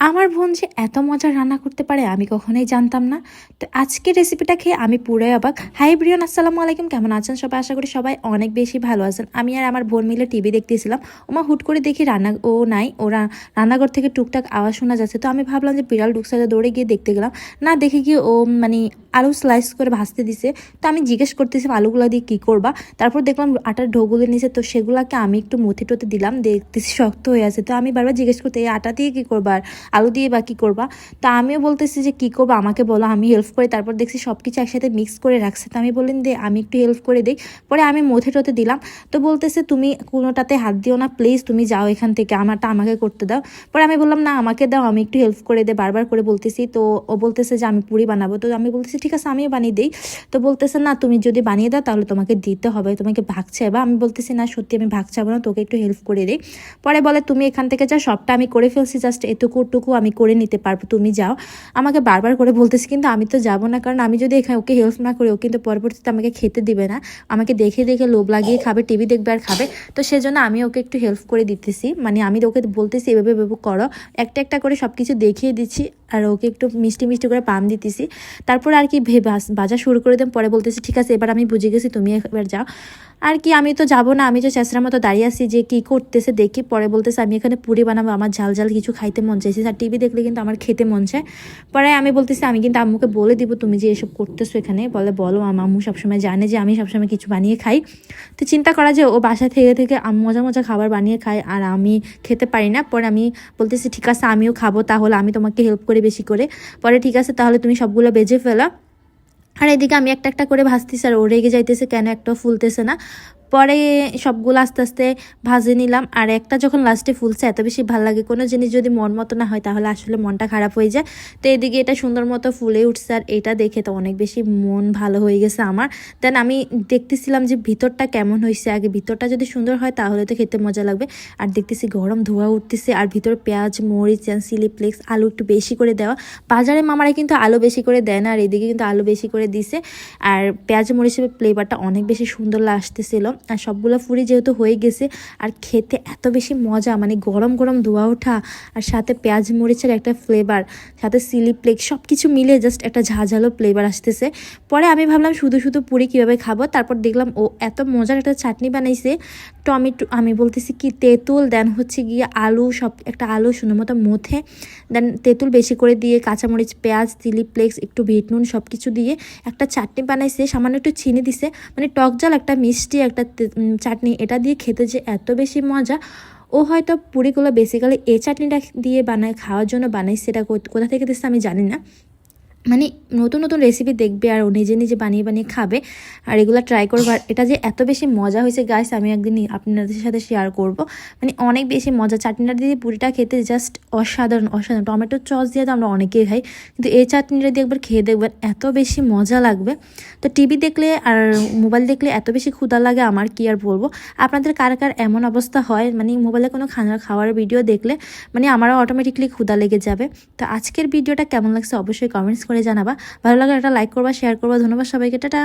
আমার বোন যে এত মজা রান্না করতে পারে, আমি কখনোই জানতাম না। তো আজকের রেসিপিটা খেয়ে আমি পুরাই অবাক। হাই ব্রিয়ন আসসালামু আলাইকুম। কেমন আছেন সবাই? আশা করি সবাই অনেক বেশি ভালো আছেন। আমি আর আমার বোন মিলে টিভি দেখতেছিলাম। ওমা হুট করে দেখি রান্না, ও নাই। ওরা রান্নাঘর থেকে টুকটাক আওয়াজ শোনা যাচ্ছে। তো আমি ভাবলাম যে বিড়াল ঢুকছে দৌড়ে গিয়ে দেখতে গেলাম। না, দেখে গিয়ে ও মানে আলু স্লাইস করে ভাজতে দিছে। তো আমি জিজ্ঞেস করতেছিলাম, আলুগুলো দিয়ে কী করবা? তারপর দেখলাম আটার ঢোগুলো নিচে। তো সেগুলোকে আমি একটু মথে টতে দিলাম। দেখতেছি শক্ত হয়ে আছে। তো আমি বারবার জিজ্ঞেস করতে, এই আটা দিয়ে কী করবা? আর আলু দিয়ে বা কী করবা? তা আমিও বলতেছি যে, কী করব? আমাকে বলো, আমি হেল্প করি তারপর দেখছি সব কিছু একসাথে মিক্স করে রাখছে। তো আমি বললেন দে আমি একটু হেল্প করে দিই। পরে আমি মথে টতে দিলাম। তো বলতেছে, তুমি কোনোটাতে হাত দিও না প্লিজ তুমি যাও এখান থেকে, আমারটা আমাকে করতে দাও। পরে আমি বললাম, না, আমাকে দাও, আমি একটু হেল্প করে দে, বারবার করে বলতেছি। তো ও বলতেছে যে, আমি পুরি বানাবো। তো আমি বলতেছি, ঠিক আছে, আমিও বানিয়ে দিই। তো বলতেছে, না, তুমি যদি বানিয়ে দাও, তাহলে তোমাকে দিতে হবে, তোমাকে ভাগ চাইবা। আমি বলতেছি, না, সত্যি আমি ভাগ চাবো না, তোকে একটু হেল্প করে দিই। পরে বলে, তুমি এখান থেকে যা সবটা আমি করে ফেলছি, জাস্ট এটুকুটুকু আমি করে নিতে পারব, তুমি যাও। আমাকে বারবার করে বলতেছি, কিন্তু আমি তো যাব না, কারণ আমি যদি এখানে ওকে হেল্প না করি, ও কিন্তু পরবর্তীতে আমাকে খেতে দিবে না। আমাকে দেখে দেখে লোভ লাগিয়ে খাবে টিভি দেখবে আর খাবে। তো সেজন্য আমি ওকে একটু হেল্প করে দিতেছি। মানে আমি ওকে বলতেছি, এভাবে এভাবে করো। একটা একটা করে সব কিছু দেখিয়ে দিচ্ছি আর ওকে একটু মিষ্টি মিষ্টি করে পাম দিতেছি। তারপর আর কি বাজা শুরু করে দেন, পরে বলতেছি, ঠিক আছে, এবার আমি বুঝে গেছি, তুমি এবার যাও। আর কি, আমি তো যাব না, আমি তো চেঁচড়ার মতো দাঁড়িয়ে আছি যে কি করতেছে, দেখি পরে বলতেছে, আমি এখানে পুরি বানাবো, আমার ঝাল ঝাল কিছু খাইতে মন চাইছে। আর টিভি দেখলে কিন্তু আমার খেতে মন চায়। পরে আমি বলতেছি, আমি কিন্তু আম্মুকে বলে দিব, তুমি যে এসব করতেছো এখানে, বলে বলো আমার আম্মু সবসময় জানে যে আমি সবসময় কিছু বানিয়ে খাই। তো চিন্তা করা যে ও বাসা থেকে থেকে মজা মজা খাবার বানিয়ে খায় আর আমি খেতে পারি না। পরে আমি বলতেছি, ঠিক আছে, আমিও খাব, তাহলে আমি তোমাকে হেল্প করে বেশি করে। পরে, ঠিক আছে, তাহলে তুমি সবগুলো বেজে ফেলা। আর এদিকে আমি একটা একটা করে ভাজতেছি আর ও রেগে যাইতেছে, কেন একটা ফুলতেছে না। পরে সবগুলো আস্তে আস্তে ভাজে নিলাম। আর একটা যখন লাস্টে ফুলছে, এত বেশি ভালো লাগে। কোনো জিনিস যদি মন মতো না হয়, তাহলে আসলে মনটা খারাপ হয়ে যায়। তো এদিকে এটা সুন্দর মতো ফুলে উঠছে আর এটা দেখে তো অনেক বেশি মন ভালো হয়ে গেছে আমার। দেন আমি দেখতেছিলাম যে ভিতরটা কেমন হয়েছে। আগে ভিতরটা যদি সুন্দর হয়, তাহলে তো খেতে মজা লাগবে। আর দেখতেছি গরম ধোয়া উঠতেছে আর ভিতরে পেঁয়াজ, মরিচ চিলি ফ্লেক্স আলু একটু বেশি করে দেওয়া। বাজারে মামারা কিন্তু আলু বেশি করে দেয় না, আর এদিকে কিন্তু আলু বেশি করে দিছে। আর পেঁয়াজ, মরিচের ফ্লেভারটা অনেক বেশি সুন্দর আসতেছিল। আর সবগুলো ফুরি যেহেতু হয়ে গেছে, আর খেতে এত বেশি মজা মানে গরম গরম ধোয়া ওঠা, আর সাথে পেঁয়াজ মরিচের একটা ফ্লেভার সাথে সিলি প্লেক সব কিছু মিলে জাস্ট একটা ঝাঝালো ফ্লেভার আসতেছে। পরে আমি ভাবলাম শুধু শুধু পুরি কীভাবে খাব, তারপর দেখলাম ও এত মজার একটা চাটনি বানাইছে, টমেটো, আমি বলতেছি কি তেঁতুল দেন হচ্ছে গিয়ে আলু, সব একটা আলু, সুন্দর মতো মথে দেন তেঁতুল বেশি করে দিয়ে কাঁচামরিচ, পেঁয়াজ চিলি ফ্লেক্স একটু ভিট নুন সব কিছু দিয়ে একটা চাটনি বানাইছে, সামান্য একটু চিনি দিছে মানে টক জাল একটা মিষ্টি একটা চাটনি, এটা দিয়ে খেতে যে এত বেশি মজা, ও হয়তো পুরিগুলো বেসিক্যালি এই চাটনিটা দিয়ে বানায়, খাওয়ার জন্য বানাই সেটা কোথা থেকে দিচ্ছে আমি জানি না। মানে নতুন নতুন রেসিপি দেখবে আর ও নিজে নিজে বানিয়ে বানিয়ে খাবে। আর এগুলো ট্রাই করব আর এটা যে এত বেশি মজা হয়েছে গাছ আমি একদিন আপনাদের সাথে শেয়ার করব। মানে অনেক বেশি মজা। চাটনিটা দিয়ে পুরিটা খেতে জাস্ট অসাধারণ অসাধারণ। টমেটো চস দিয়ে তো আমরা অনেকেই খাই, কিন্তু এই চাটনিটা দিয়ে একবার খেয়ে দেখবেন, এত বেশি মজা লাগবে। তো টিভি দেখলে আর মোবাইল দেখলে এত বেশি ক্ষুধা লাগে, আমার কি আর বলব? আপনাদের কার কার এমন অবস্থা হয়? মানে মোবাইলে কোনো খানা খাওয়ার ভিডিও দেখলে মানে আমারও অটোমেটিকলি ক্ষুধা লেগে যাবে। তো আজকের ভিডিওটা কেমন লাগছে অবশ্যই কমেন্টস করে জানাবা। ভালো লাগলে একটা লাইক করবা শেয়ার করবা। ধন্যবাদ সবাইকে। টাটা!